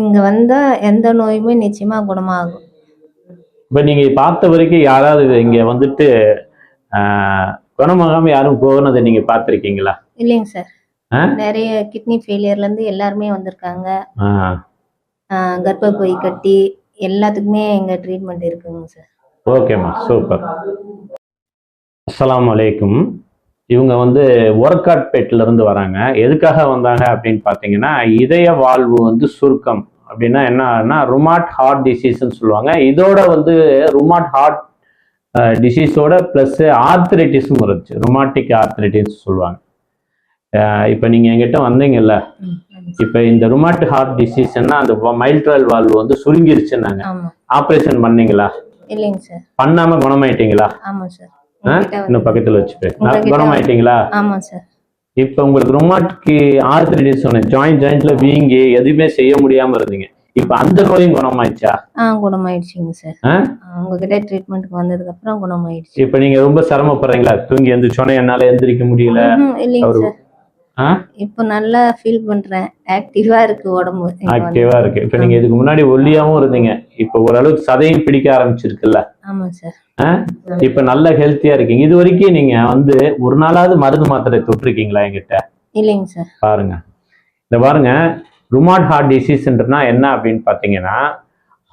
இங்க வந்தா எந்த நோயுமே நிச்சயமா குணமாகும். இப்ப நீங்க பார்த்த வரைக்கும் யாராவது இங்க வந்துட்டு குணமாகாம யாரும் போனதை நீங்க பார்த்திருக்கீங்களா? இல்லைங்க சார்? நிறைய கிட்னி ஃபெயிலியர்ல இருந்து எல்லாருமே வந்திருக்காங்க. கர்ப்பப்பை கட்டி எல்லாத்துக்குமே எங்க ட்ரீட்மெண்ட் இருக்குங்க சார். ஓகேம்மா சூப்பர். அஸ்ஸலாமு அலைக்கும். இவங்க வந்து ஒர்க்காட்பேட்ல இருந்து வராங்க. எதுக்காக வந்தாங்க அப்படின்னு பார்த்தீங்கன்னா இதய வாழ்வு வந்து சுருக்கம் அப்படின்னா என்னன்னா ருமாட் ஹார்ட் டிசீஸ்ன்னு சொல்லுவாங்க. இதோட வந்து ருமாட் ஹார்ட் டிசீஸோட ப்ளஸ் ஆர்த்ரைட்டிஸும் இருந்துச்சு ருமாட்டிக் ஆர்த்ரைட்டிஸ் சொல்லுவாங்க. இப்போ நீங்கள் எங்கிட்ட வந்தீங்கல்ல இப்போ இந்த ருமாட் ஹார்ட் டிசீஸ்னா அந்த மைல்ட்ரல் வால்வு வந்து சுருங்கிருச்சுன்னாங்க. ஆப்ரேஷன் பண்ணீங்களா? இல்லைங்க சார். பண்ணாம குணமாயிட்டீங்களா? ஆமா சார். இன்னும் பக்கத்துல வச்சுப்பேன். குணமாயிட்டீங்களா ஆமா சார் இப்ப உங்களுக்கு ரொமாட்க்கு ஆர்த்ரைட்டிஸ் சொன்னேன். ஜாயிண்ட் ஜாயிண்ட்ல வீங்கி எதுவுமே செய்ய முடியாம இருந்தீங்க. இப்ப அந்த நோயும் குணமாயிடுச்சா? ஆ குணமாயிடுச்சுங்க சார்? உங்ககிட்ட ட்ரீட்மெண்ட்க்கு வந்ததுக்கு அப்புறம் குணமாயிடுச்சு. இப்ப நீங்க ரொம்ப சிரமப்படுறீங்களா? தூங்கி எந்திரிச்சோன்னே என்னால எந்திரிக்க முடியல. இல்லைங்க சார்? இப்போ நல்லா ஃபீல் பண்றேன். ஆக்டிவா இருக்கு உடம்பு. ஆக்டிவா இருக்கு. இப்ப நீங்க இதுக்கு முன்னாடி ஒல்லியாவும் இருந்தீங்க. இப்ப ஓரளவுக்கு சதையும் பிடிக்க ஆரம்பிச்சிருக்குல்ல? ஆமா சார்? இப்ப நல்ல ஹெல்த்தியா இருக்கீங்க. இது வரைக்கும் நீங்க வந்து ஒரு நாளாவது மருந்து மாத்திரை தொட்டிருக்கீங்களா என்கிட்ட? இல்லைங்க சார் பாருங்க. இந்த பாருங்க. ருமாட் ஹார்ட் டிசீஸ்ன்றனா என்ன அப்படின்னு பார்த்தீங்கன்னா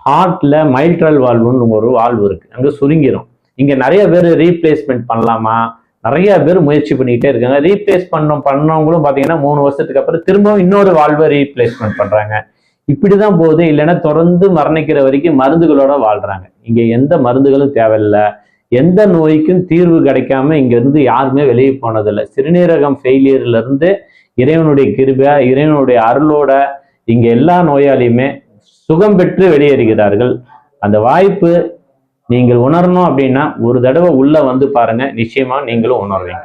ஹார்ட்ல மைல்ட்ரல் வால்வுன்னு ஒரு வால்வு இருக்கு. அங்க சுருங்கிரும். இங்க நிறைய பேர் ரீப்ளேஸ்மெண்ட் பண்ணலாமா? நிறைய பேர் முயற்சி பண்ணிக்கிட்டே இருக்காங்க. ரீப்ளேஸ் பண்ண பண்ணவங்களும் பார்த்தீங்கன்னா மூணு வருஷத்துக்கு அப்புறம் திரும்பவும் இன்னொரு வாழ்வை ரீப்ளேஸ்மெண்ட் பண்றாங்க. இப்படிதான் போகுது. இல்லைன்னா தொடர்ந்து மரணிக்கிற வரைக்கும் மருந்துகளோட வாழ்றாங்க. இங்கே எந்த மருந்துகளும் தேவையில்லை. எந்த நோய்க்கும் தீர்வு கிடைக்காம இங்கேருந்து யாருமே வெளியே போனதில்லை. சிறுநீரகம் ஃபெயிலியர்லேருந்து இறைவனுடைய கிருபை இறைவனுடைய அருளோட இங்கே எல்லா நோயாளியுமே சுகம் பெற்று வெளியேறுகிறார்கள். அந்த வாய்ப்பு நீங்கள் உணரணும் அப்படின்னா ஒரு தடவை உள்ள வந்து பாருங்க. நிச்சயமா நீங்களும் உணர்வீங்க.